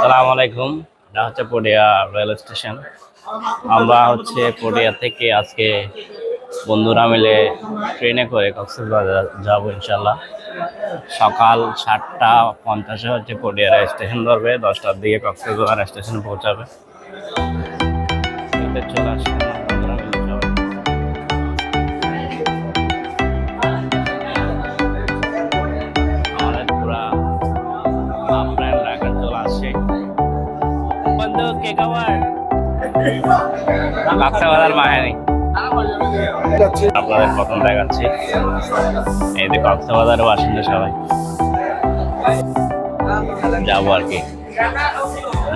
সালাম আলাইকুম এটা হচ্ছে পটিয়া রেল স্টেশন। আমরা হচ্ছে পটিয়া থেকে আজকে বন্ধুরা মিলে ট্রেনে করে কক্সবাজার যাব ইনশাল্লাহ সকাল সাতটা পঞ্চাশে হচ্ছে পটিয়া রেল স্টেশন ধরবে, দশটার দিকে কক্সবাজার স্টেশন পৌঁছাবে। চলে আসুন আপনাদের প্রথম দেখাচ্ছি। এই যে কক্সবাজারের বাসিন্দা সবাই। যাব আর কি।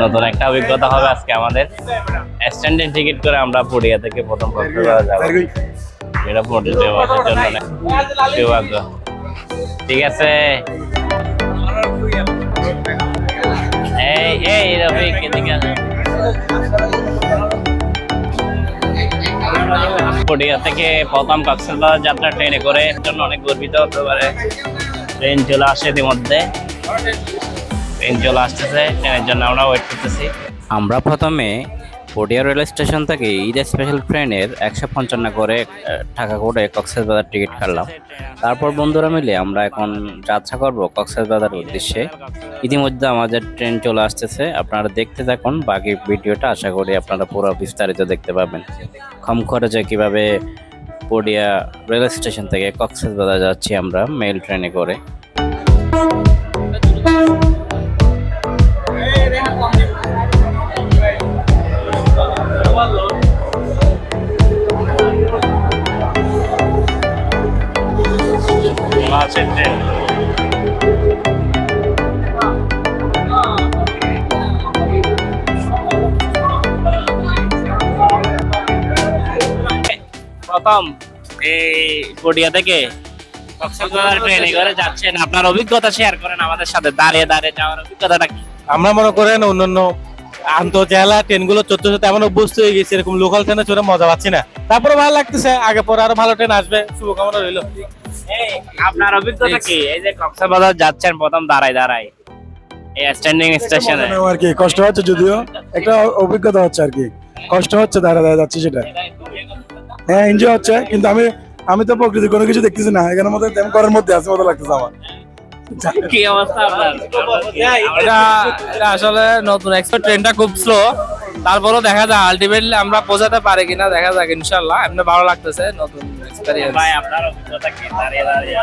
নতুন একটা অভিজ্ঞতা হবে আজকে আমাদের। স্ট্যান্ডার্ড টিকিট করে আমরা পুরিয়া থেকে প্রথম কক্সবাজার যাব। এটা পড়তে ঠিক আছে। এই এই রফিক, এদিকে আসো। পটিয়া থেকে প্রথম কক্সবাজার যাত্রা ট্রেনে করে জন্য অনেক গর্বিত হতে পারে। ট্রেন চলে আসে ইতিমধ্যে। ট্রেন চলে আসতেছে, ট্রেনের জন্য আমরা ওয়েট করতেছি। আমরা প্রথমে পটিয়া রেল স্টেশন থেকে ঈদ স্পেশাল ট্রেনের একশো পঞ্চান্ন করে টাকা করে কক্সবাজার টিকিট কাটলাম। তারপর বন্ধুরা মিলে আমরা এখন যাত্রা করব কক্সবাজার উদ্দেশ্যে। ইতিমধ্যে আমাদের ট্রেন চলে আসতেছে। আপনারা দেখতে থাকুন, বাকি ভিডিওটা আশা করি আপনারা পুরো বিস্তারিত দেখতে পাবেন। কম খরচে কীভাবে পটিয়া রেল স্টেশন থেকে কক্সবাজার যাচ্ছি আমরা মেল ট্রেনে করে। ট্রেন প্রথম এই থেকে কক্সবাজার ট্রেনে করে যাচ্ছেন। আপনার অভিজ্ঞতা শেয়ার করেন আমাদের সাথে। দাঁড়িয়ে দাঁড়িয়ে যাওয়ার অভিজ্ঞতাটা কি? আমরা মনে করেন অন্যান্য ট্রেনগুলো এমন অভ্যস্ত হয়ে গেছি এরকম লোকাল ট্রেনে চড়ে মজা পাচ্ছি না। তারপরে ভালো লাগতেছে আগে পরে আরও ভালো ট্রেন আসবে শুভকামনা রইল। আপনার অভিজ্ঞতা কি? এই যে কক্সবাজার যাচ্ছেন প্রথম দাঁড়ায় দাঁড়ায়। এই স্ট্যান্ডিং স্টেশনে আর কি কষ্ট হচ্ছে যদিও একটা অভিজ্ঞতা হচ্ছে আর কি। কষ্ট হচ্ছে দাঁড়া দাঁড়া যাচ্ছে সেটা। হ্যাঁ এনজয় হচ্ছে কিন্তু আমি আমি তো প্রকৃতি কোনো কিছু দেখতেছি না। এখানে মধ্যে করার মধ্যে আছে মতো লাগতেছে আমার। কি অবস্থা আপনার? এটা আসলে নতুন এক্সপ্রেস ট্রেনটা খুব স্লো তারপরও দেখা যায় আলটিমেটলি আমরা পৌঁছাতে পারি কিনা দেখা যাক ইনশাল্লাহ এমনি ভালো লাগতেছে নতুন এক্সপেরিয়েন্স ভাই আপনার অভিজ্ঞতা কি? দাঁড়িয়ে দাঁড়িয়ে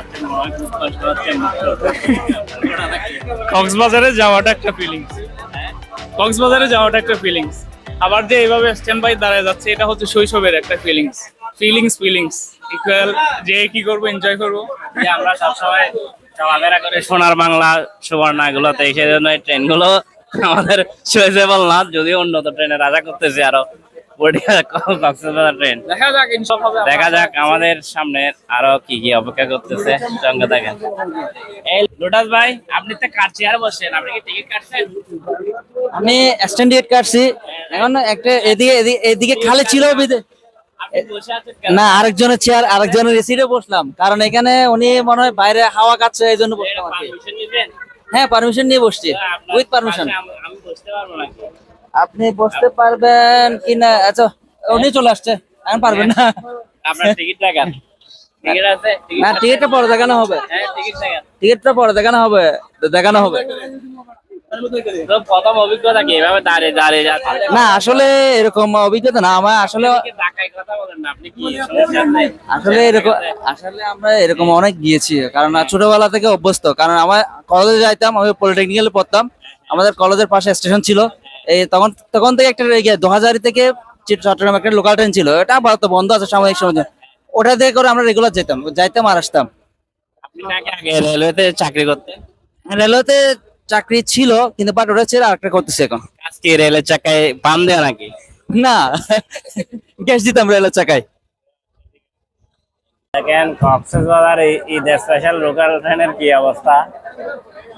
কক্সবাজারে যাওয়াটা একটা ফিলিংস কক্সবাজারে যাওয়াটা একটা ফিলিংস আবার যে এইভাবে স্ট্যান্ড বাই দাঁড়ায় যাচ্ছে এটা হচ্ছে শৈশবের একটা ফিলিংস ফিলিংস ফিলিংস ইকুয়াল যে কি করব এনজয় করব। যে আমরা সবসময় চলাফেরা করে সোনার বাংলা সুবর্ণা গুলোতে সেই জন্য ট্রেনগুলো আমাদের সুইচেবল না যদিও উন্নত ট্রেনের আশা করতেছি আরও কক্সবাজার ট্রেন দেখা যাক দেখা যাক আমাদের সামনে আরও কি কি অপেক্ষা করতেছে সঙ্গে থাকেন। এই লোটাস ভাই আপনি তো কার চেয়ার বসেন? আপনি কি টিকিট কাটছেন? আমি কাটছি। এখন একটা এদিকে এদিকে- এদিকে খালি ছিল বিদে- আপনি বসে আছেন কেন? না আরেকজনের চেয়ার আরেকজনের সিটে বসলাম। কারণ এখানে উনি মনে হয় বাইরে হাওয়া খাচ্ছে এই জন্য বসলাম হ্যাঁ পারমিশন নিয়ে বসছি। উইথ পারমিশন আপনি বসতে পারবেন কি না? আচ্ছা উনি চলে আসছে। আমি পারবেন না। আপনার টিকিট লাগান টিকিট আছে? না টিকিটটা পরে দেখানো হবে। হ্যাঁ টিকিটটা পরে দেখানো হবে। দেখানো হবে। প্রথম অভিজ্ঞতা কি? এভাবে দাঁড়িয়ে দাঁড়িয়ে যাচ্ছে না আসলে এরকম অভিজ্ঞতা না। আমার আসলে কথা বলেন আপনি কি সমস্যা আছে? আসলে এরকম আসলে আমরা এরকম অনেক গিয়েছি। কারণ ছোটবেলা থেকে অভ্যস্ত। কারণ আমার কলেজে যাইতাম আমি পলিটেকনিক্যালে পড়তাম। আমাদের কলেজের পাশে স্টেশন ছিল। এই তখন তখন থেকে একটা দু হাজার থেকে চট্টগ্রাম একটা লোকাল ট্রেন ছিল। এটা আপাতত বন্ধ আছে সাময়িক সময় ওটা দিয়ে করে আমরা রেগুলার যেতাম। যাইতাম আর আসতাম। আপনি নাকি আগে রেলওয়েতে চাকরি করতেন? রেলওয়েতে চাকরি ছিল কিন্তু বাট ওটা ছেড়ে আরেকটা করতেছি এখন। আজকে রেলের চাকায় পাম দেওয়া নাকি? না গ্যাস দিতাম রেলের চাকায়। দেখেন কক্সবাজার এই- ঈদ স্পেশাল লোকাল ট্রেনের কি অবস্থা?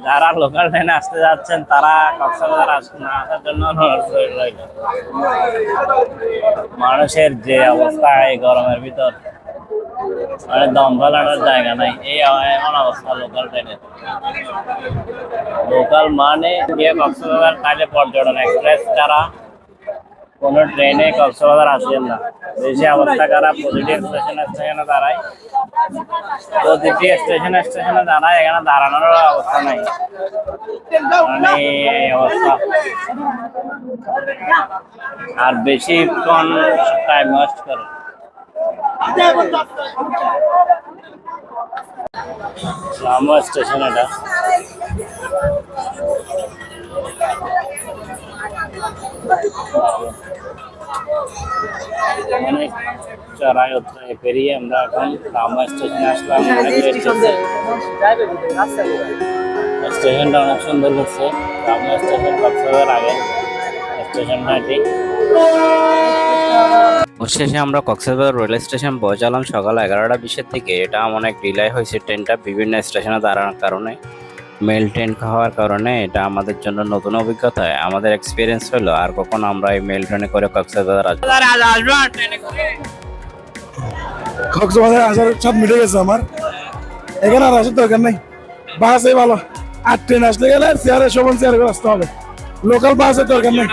যারা লোকাল ট্রেনে আসতে যাচ্ছেন তারা কক্সবাজার না আসার জন্য মানুষের যে অবস্থা এই গরমের ভিতর মানে দম ফেলানোর জায়গা নাই। এই এমন অবস্থা লোকাল ট্রেনের লোকাল মানে গিয়ে কক্সবাজার তাইলে পর্যটন এক্সপ্রেস ছাড়া কোন ট্রেনে কক্সবাজার আসবেন না। বেশি অবস্থা খারাপ প্রতিটি স্টেশন স্টেশনে দাঁড়ায়। প্রতিটি স্টেশন স্টেশনে দাঁড়ায়, এখানে দাঁড়ানোর অবস্থা নাই। মানে অবস্থা। আর বেশিক্ষণ টাইম ওয়েস্ট করে। রামো স্টেশন এটা। অনেক চড়াই পেরিয়ে আমরা এখন রামো স্টেশনে আসলাম। স্টেশন স্টেশনটা অনেক সুন্দর লাগছে। রামো স্টেশন কক্সবাজার আগে। স্টেশনটা ঠিক অবশেষে আমরা কক্সবাজার রেল স্টেশন পৌঁছালাম সকাল এগারোটা বিশের থেকে এটা অনেক ডিলে হয়েছে ট্রেনটা বিভিন্ন স্টেশনে দাঁড়ানোর কারণে। মেল ট্রেন খাওয়ার কারণে এটা আমাদের জন্য নতুন অভিজ্ঞতা। আমাদের এক্সপিরিয়েন্স হলো আর কখন আমরা এই মেল ট্রেনে করে কক্সবাজার আসব কক্সবাজার আসার সব মিটে গেছে আমার। এখানে আর আসার দরকার নেই। বাসে ভালো। আর ট্রেন আসতে গেলে চেয়ারে শোভন চেয়ারে করে আসতে হবে। লোকাল বাসের দরকার নেই।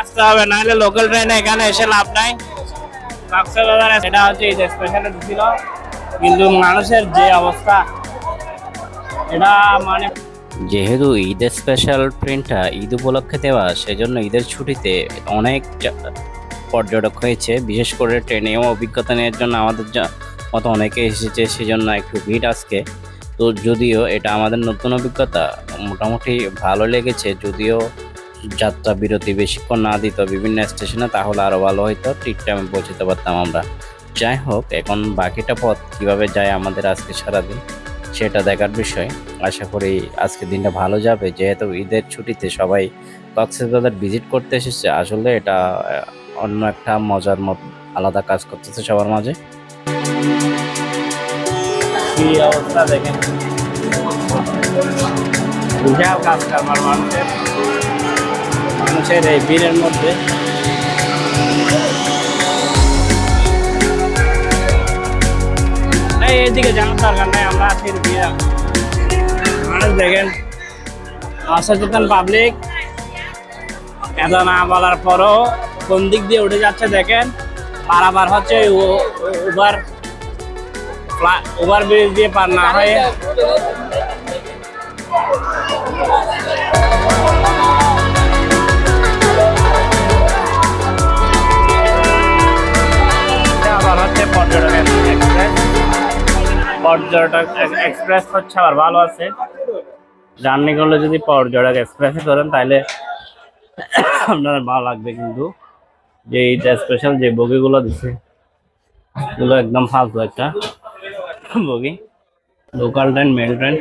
আসতে হবে নাহলে লোকাল ট্রেনে এখানে এসে লাভ নাই। সেটা হচ্ছে কিন্তু মানুষের যে অবস্থা, এটা মানে যেহেতু ঈদের স্পেশাল ট্রেনটা ঈদ উপলক্ষে দেওয়া, সেজন্য ঈদের ছুটিতে অনেক পর্যটক হয়েছে। বিশেষ করে ট্রেনেও অভিজ্ঞতা নেওয়ার জন্য আমাদের মতো অনেকে এসেছে, সেজন্য একটু ভিড় আজকে। তো যদিও এটা আমাদের নতুন অভিজ্ঞতা, মোটামুটি ভালো লেগেছে, যদিও যাত্রা বিরতি বেশিক্ষণ না দিত বিভিন্ন স্টেশনে, তাহলে আরও ভালো হইতো। ঠিক টাইমে পৌঁছতে পারতাম আমরা। যাই হোক, এখন বাকিটা পথ কীভাবে যায় আমাদের আজকে সারাদিন, সেটা দেখার বিষয়। আশা করি আজকে দিনটা ভালো যাবে। যেহেতু ঈদের ছুটিতে সবাই কক্সবাজার ভিজিট করতে এসেছে, আসলে এটা অন্য একটা মজার মত, আলাদা কাজ করতেছে সবার মাঝে। দেখেন? কাজ মানুষের মানুষের এই ভিড়ের মধ্যে। এই এইদিকে জানার দরকার নাই আমরা আছি ভিড় মানুষ দেখেন অসচেতন পাবলিক এত না বলার পরও কোন দিক দিয়ে উঠে যাচ্ছে দেখেন পারাবার হচ্ছে উবার ওভার ব্রিজ দিয়ে পার না হয়ে পর্যটক এক্সপ্রেস হচ্ছে, আবার ভালো আছে। জার্নি করলে যদি পর্যটক এক্সপ্রেসে করেন তাহলে আপনার ভালো লাগবে কিন্তু। যে এইটা স্পেশাল যে বগিগুলো দিছে, এগুলো একদম ফালতু একটা bogie. Local train mail train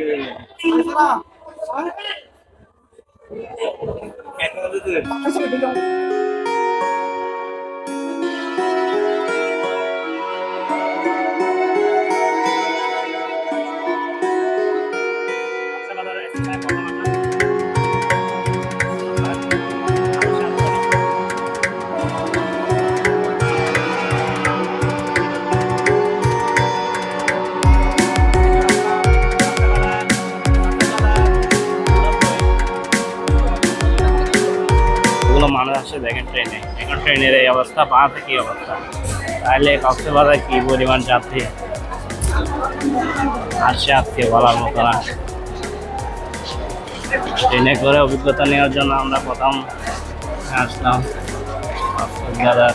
দেখেন ট্রেনে। এখন ট্রেনের এই অবস্থা বাঁধে কি অবস্থা। তাহলে কক্সবাজার কি পরিমাণ যাত্রী? আসছে আজকে বলার মতো না। ট্রেনে করে অভিজ্ঞতা নেওয়ার জন্য আমরা প্রথম আসলাম। কক্সবাজার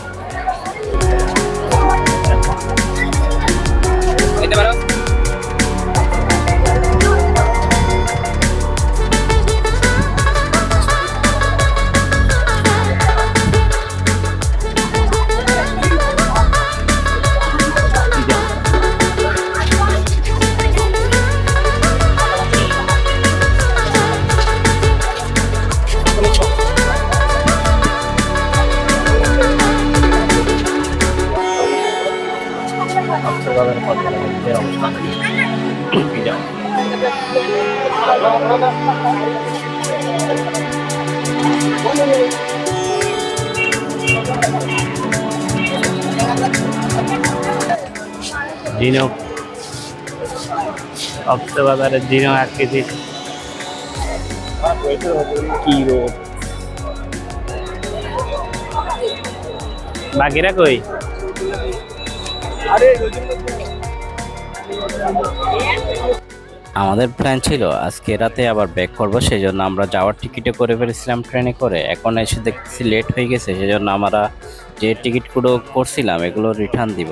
ঝিনুক কক্সবাজারের ঝিনুক এক কেজি কি রোদ বাকিরা কই? আমাদের প্ল্যান ছিল আজকে রাতে আবার ব্যাক করব সেই জন্য আমরা যাওয়ার টিকিটে করে ফেলেছিলাম ট্রেনে করে। এখন এসে দেখতেছি লেট হয়ে গেছে সেই জন্য আমরা যে টিকিটগুলো করছিলাম, এগুলো রিটার্ন দিব।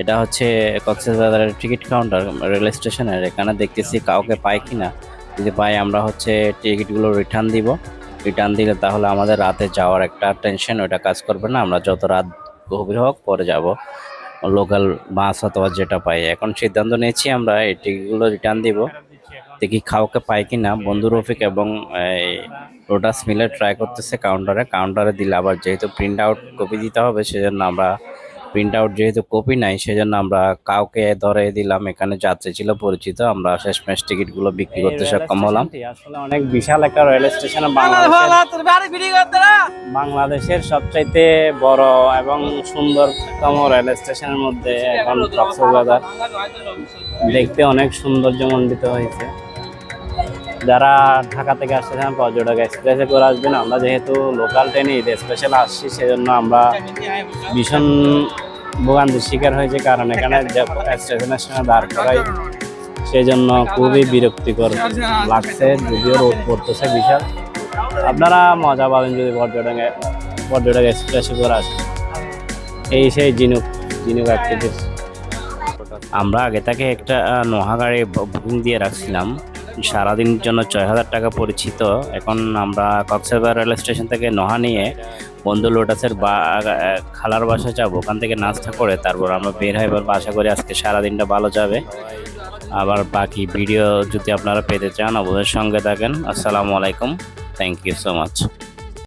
এটা হচ্ছে কক্সবাজারের টিকিট কাউন্টার রেল স্টেশনের এখানে দেখতেছি কাউকে পাই কিনা। যদি পাই আমরা হচ্ছে টিকিটগুলো রিটার্ন দিব। রিটার্ন দিলে তাহলে আমাদের রাতে যাওয়ার একটা টেনশন ওটা কাজ করবে না। আমরা যত রাত গভীর হোক, পরে যাব। লোকাল বাস অথবা যেটা পাই। এখন সিদ্ধান্ত নিয়েছি আমরা, এই টিকিটগুলো রিটার্ন দিব। দেখি কাউকে পাই কি না বন্ধু রফিক এবং, এই রোটাস মিলে ট্রাই করতেছে কাউন্টারে কাউন্টারে দিলে আবার যেহেতু প্রিন্ট আউট কপি দিতে হবে, সেজন্য আমরা প্রিন্ট আউট যেহেতু কপি নাই সেজন্য আমরা কাউকে ধরে দিলাম। এখানে যাত্রী ছিল পরিচিত আমরা শেষমেশ টিকিটগুলো বিক্রি করতে সক্ষম হলাম। আসলে অনেক বিশাল একটা রেল স্টেশন বাংলাদেশের সবচাইতে বড় এবং সুন্দরতম রেল স্টেশনের মধ্যে এখন কক্সবাজার দেখতে অনেক সৌন্দর্যমণ্ডিত হয়েছে। যারা ঢাকা থেকে আসতেছেন পর্যটক এক্সপ্রেসে করে আসবেন। আমরা যেহেতু লোকাল ট্রেনে ঈদ স্পেশাল আসছি, সেজন্য আমরা ভীষণ ভোগান্তির শিকার হয়েছে, কারণ এখানে স্টেশনের সঙ্গে দাঁড় করাই সেজন্য খুবই বিরক্তিকর লাগছে, যদিও রোদ পড়তেছে বিশাল। আপনারা মজা পাবেন যদি পর্যটক পর্যটক এক্সপ্রেসে করে আসেন। এই সেই জিনুক জিনুক অ্যাক্টিভিটিস আমরা আগে থেকে একটা নোহা গাড়ি বুকিং দিয়ে রাখছিলাম। সারাদিনের জন্য ছয় হাজার টাকা পরিচিত। এখন আমরা কক্সবাজার রেল স্টেশন থেকে নোহা নিয়ে বন্ধু লোটাসের বা খালার বাসা যাব। ওখান থেকে নাস্তা করে তারপর আমরা বের হয়ে এবার আশা করি আজকে সারাদিনটা ভালো যাবে। আবার বাকি ভিডিও যদি আপনারা পেতে চান, অবশ্যই সঙ্গে থাকেন। আসসালামু আলাইকুম। Thank you so much